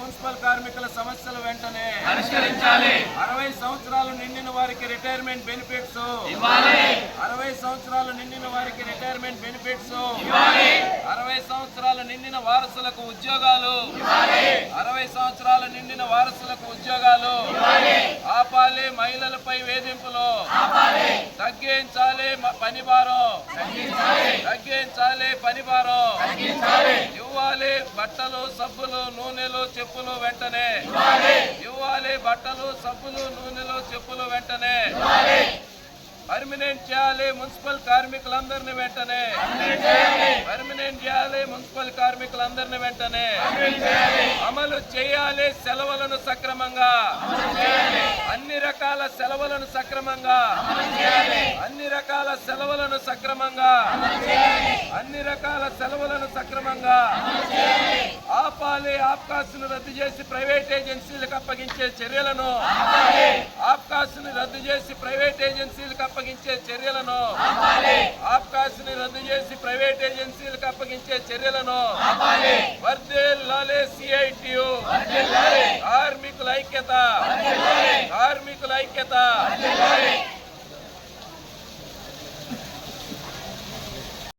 Municipal కార్మికుల సమస్యలు వెంటనే పరిష్కరించాలి. అరవై సంవత్సరాలు నిండిన వారికి రిటైర్మెంట్ బెనిఫిట్స్. అరవై సంవత్సరాలు నిండిన వారికి రిటైర్మెంట్ బెనిఫిట్స్. అరవై సంవత్సరాలు నిండిన వారసులకు ఉద్యోగాలు. అరవై సంవత్సరాలు నిండిన వారసులకు ఉద్యోగాలు. ఆపాలి మహిళలపై వేధింపులు. తగ్గించాలి పనిభారం. తగ్గించాలి. పనిభారం. బట్టలు సబ్బులు నూనెలు చెప్పులు వెంటనే. ఇవ్వాలి. బట్టలు సబ్బులు నూనెలు చెప్పులు వెంటనే. పర్మినెంట్ చేయాలి మున్సిపల్ కార్మికులందరినీ వెంటనే. పర్మినెంట్ చేయాలి. మున్సిపల్ కార్మికులందరినీ వెంటనే. అమలు చేయాలి సెలవులను సక్రమంగా. అన్ని రకాల సెలవులను సక్రమంగా అన్ని రకాల సెలవులను సక్రమంగా అన్ని రకాల సెలవులను సక్రమంగా ఆపాలి ఆప్కాస్ను రద్దు చేసి ప్రైవేట్ ఏజెన్సీలకు అప్పగించే చర్యలను ఆప్కాస్ను రద్దు చేసి ప్రైవేట్ ఏజెన్సీలకు అప్పగించే చర్యలను ఆప్కాస్ని రద్దు చేసి ప్రైవేట్ ఏజెన్సీలకు అప్పగించే చర్యలను వర్ధిల్లాలే సిఐటియు. కార్మికుల ఐక్యత. కార్మికుల ఐక్యత.